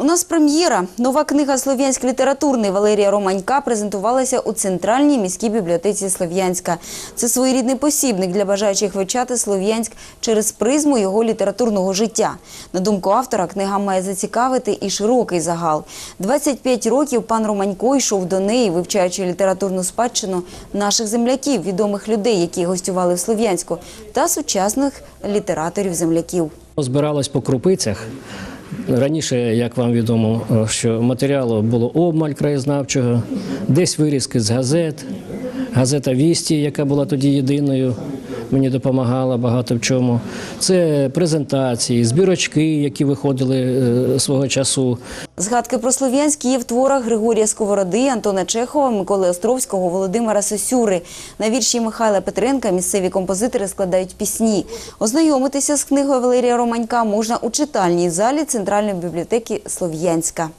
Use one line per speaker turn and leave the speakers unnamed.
У нас прем'єра. Нова книга «Слов'янськ літературний» Валерія Романька презентувалася у Центральній міській бібліотеці Слов'янська. Це своєрідний посібник для бажаючих вивчати Слов'янськ через призму його літературного життя. На думку автора, книга має зацікавити і широкий загал. 25 років пан Романько йшов до неї, вивчаючи літературну спадщину наших земляків, відомих людей, які гостювали в Слов'янську, та сучасних літераторів-земляків.
Збиралось по крупицях. Раніше, як вам відомо, що матеріалу було обмаль краєзнавчого, десь вирізки з газет, газета Вісті, яка була тоді єдиною, мені допомагала багато в чому. Це презентації, збірочки, які виходили е, свого часу.
Згадки про Слов'янськ є в творах Григорія Сковороди, Антона Чехова, Миколи Островського, Володимира Сосюри. На вірші Михайла Петренка місцеві композитори складають пісні. Ознайомитися з книгою Валерія Романька можна у читальній залі Центральної бібліотеки Слов'янська.